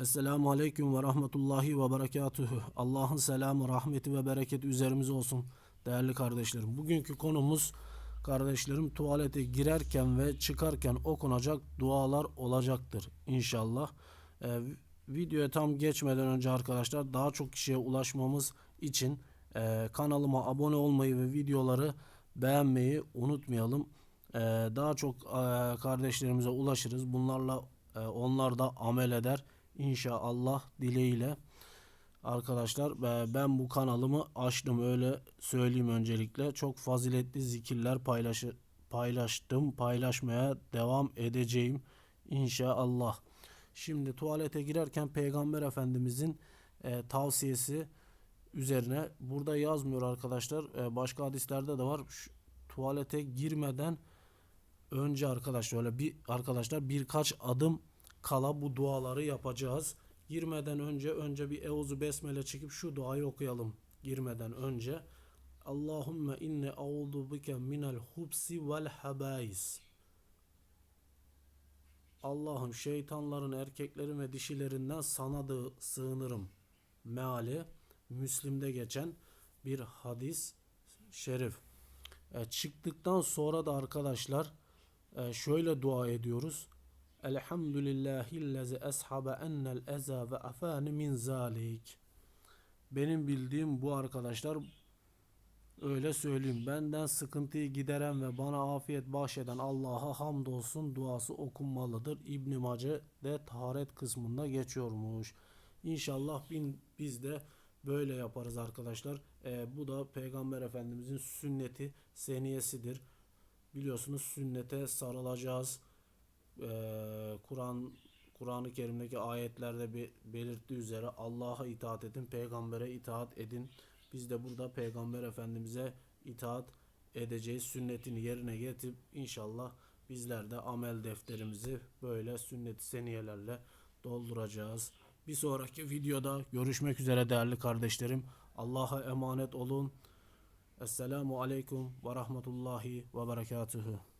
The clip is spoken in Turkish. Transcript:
Esselamu Aleyküm ve Rahmetullahi ve Berekatuhu. Allah'ın selamı, rahmeti ve bereketi üzerimize olsun değerli kardeşlerim. Bugünkü konumuz kardeşlerim tuvalete girerken ve çıkarken okunacak dualar olacaktır inşallah. Ee, videoya tam geçmeden önce arkadaşlar daha çok kişiye ulaşmamız için e, kanalıma abone olmayı ve videoları beğenmeyi unutmayalım. Ee, daha çok e, kardeşlerimize ulaşırız. Bunlarla e, onlar da amel eder. İnşallah dileğiyle. Arkadaşlar ben bu kanalımı açtım öyle söyleyeyim öncelikle. Çok faziletli zikirler paylaşı, paylaştım. Paylaşmaya devam edeceğim inşallah. Şimdi tuvalete girerken Peygamber Efendimizin e, tavsiyesi üzerine burada yazmıyor arkadaşlar. E, başka hadislerde de var. Şu, tuvalete girmeden önce arkadaşlar öyle bir arkadaşlar birkaç adım kala bu duaları yapacağız. Girmeden önce önce bir Euzu Besmele çekip şu duayı okuyalım. Girmeden önce Allahümme inne auzu bike minel hubsi vel habais. Allah'ım şeytanların erkeklerin ve dişilerinden sana da sığınırım. Meali Müslim'de geçen bir hadis şerif. E, çıktıktan sonra da arkadaşlar e, şöyle dua ediyoruz. Elhamdülillahillezi eshabe ennel eza ve afani min zalik. Benim bildiğim bu arkadaşlar öyle söyleyeyim. Benden sıkıntıyı gideren ve bana afiyet bahşeden Allah'a hamdolsun duası okunmalıdır. İbn Mace de taharet kısmında geçiyormuş. İnşallah bin, biz de böyle yaparız arkadaşlar. Ee, bu da Peygamber Efendimizin sünneti seniyesidir. Biliyorsunuz sünnete sarılacağız. Ee, Kur'an Kur'an-ı Kerim'deki ayetlerde bir belirttiği üzere Allah'a itaat edin, peygambere itaat edin. Biz de burada peygamber efendimize itaat edeceğiz. Sünnetini yerine getirip inşallah bizler de amel defterimizi böyle sünnet-i seniyelerle dolduracağız. Bir sonraki videoda görüşmek üzere değerli kardeşlerim. Allah'a emanet olun. Esselamu aleyküm ve rahmetullahi ve berekatuhu.